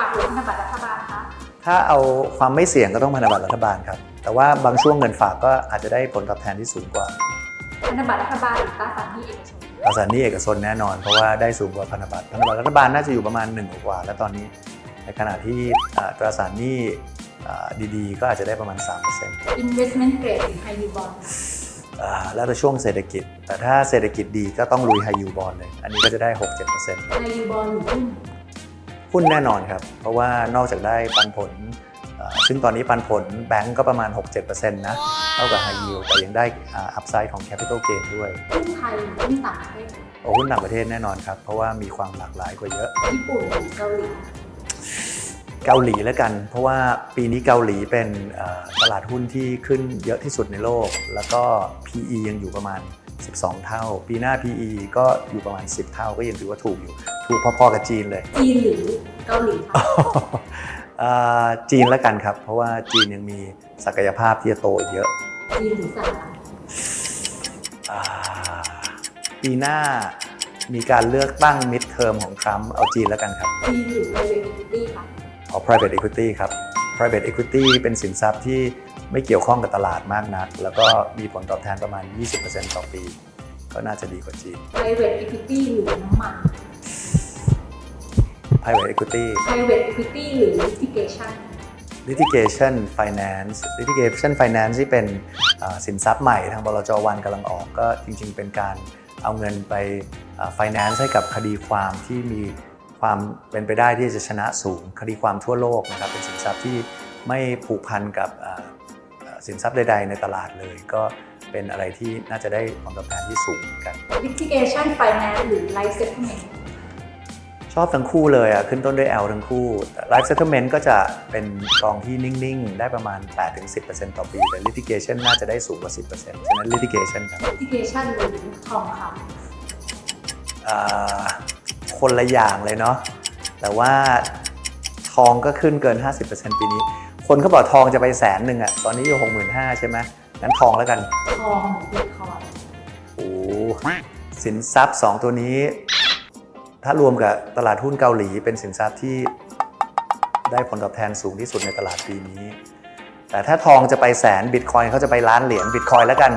ฝากหรือพันธบัตรรัฐบาลคะ ถ้าเอาความไม่เสี่ยงก็ต้องพันธบัตรรัฐบาลครับ แต่ว่าบางช่วงเงินฝากก็อาจจะได้ผลตอบแทนที่สูงกว่า พันธบัตรรัฐบาลหรือตราสารหนี้เอกชน ตราสารหนี้เอกชนแน่นอน เพราะว่าได้สูงกว่าพันธบัตร พันธบัตรรัฐบาลน่าจะอยู่ประมาณ1กว่าแล้วตอนนี้ ในขณะที่อ่าตราสารหนี้อ่าดีๆ ก็อาจจะได้ประมาณ 3% investment grade หรือ high yield bond อ่าแล้วแต่ช่วงเศรษฐกิจ แต่ถ้าเศรษฐกิจดีก็ต้องลุยไฮยูบอลเลย อันนี้ก็จะได้ 6-7% high yield bond หรือหุ้น หุ้นแน่นอนครับ เพราะว่านอกจากได้ปันผลอ่าซึ่งตอนนี้ปันผลแบงก์ก็ประมาณ 6-7%นะเท่ากับไฮยูแต่ยังได้อัพไซด์ของ Capital Gain ด้วยหุ้นไทยหรือหุ้นต่างประเทศโอ้หุ้นต่างประเทศแน่นอนครับ เพราะว่ามีความหลากหลายกว่าเยอะ ญี่ปุ่นหรือเกาหลี เกาหลีแล้วกัน เพราะว่าปีนี้เกาหลีเป็นเอ่อตลาดหุ้นที่ขึ้นเยอะที่สุดในโลก แล้วก็ PE ยังอยู่ประมาณ 12 เท่า ปีหน้า PE ก็อยู่ประมาณ 10 เท่าก็ยังถือว่าถูกอยู่ ถูกพอๆกับจีนเลยจีนหรือเกาหลีคะเอ่อจีนแล้วกันครับ เพราะว่าจีนยังมีศักยภาพที่จะโตอีกเยอะจีนหรือสหรัฐอ่าปีหน้ามีการเลือกตั้งมิดเทอมของทรัมป์เอาจีนแล้วกันครับจีนหรือ private equity คะเอา private equity ครับ private equity เป็นสินทรัพย์ที่ไม่เกี่ยวข้องกับตลาดมากนัก แล้วก็มีผลตอบแทนประมาณ 20%ต่อปี ก็น่าจะดีกว่าจีน private equity หรือน้ำมัน private equity private equity หรือ litigation litigation finance litigation finance ที่เป็นอ่าสินทรัพย์ใหม่ทางบลจวันกำลังออกก็จริงๆ เป็นการเอาเงินไปอ่า finance ให้กับคดีความที่มี ความเป็นไปได้ที่จะชนะสูงคดีความทั่วโลกนะครับเป็นสินทรัพย์ที่ไม่ผูกพันกับอ่าอ่าสินทรัพย์ใด ๆ ในตลาดเลย ก็เป็นอะไรที่น่าจะได้ผลตอบแทนที่สูงเหมือนกัน litigation finance หรือ life settlement ชอบทั้งคู่เลยอะขึ้นต้นด้วย L ทั้งคู่แต่ Life Settlement ก็จะเป็นกองที่นิ่ง ๆ ได้ประมาณ 8-10%ต่อปี แต่ Litigation น่าจะได้สูงกว่า 10%ฉะนั้น Litigation ครับ litigation หรือทองคอ่า คนละอย่างเลยเนาะแต่ว่าทองก็ขึ้นเกิน 50%ปีนี้ คนเขาบอกทองจะไปแสนหนึ่งอะตอนนี้อยู่ 65,000ใช่ไหมงั้นทองแล้วกันำทองหรือ bitcoin โอ้สินทรัพย์ 2 ตัวนี้ ถ้ารวมกับตลาดหุ้นเกาหลีเป็นสินทรัพย์ที่ได้ผลตอบแทนสูงที่สุดในตลาดปีนี้ แต่ถ้าทองจะไปแสนบิตคอยเขาจะไปล้านเหรียญบิตคอยแล้วกัน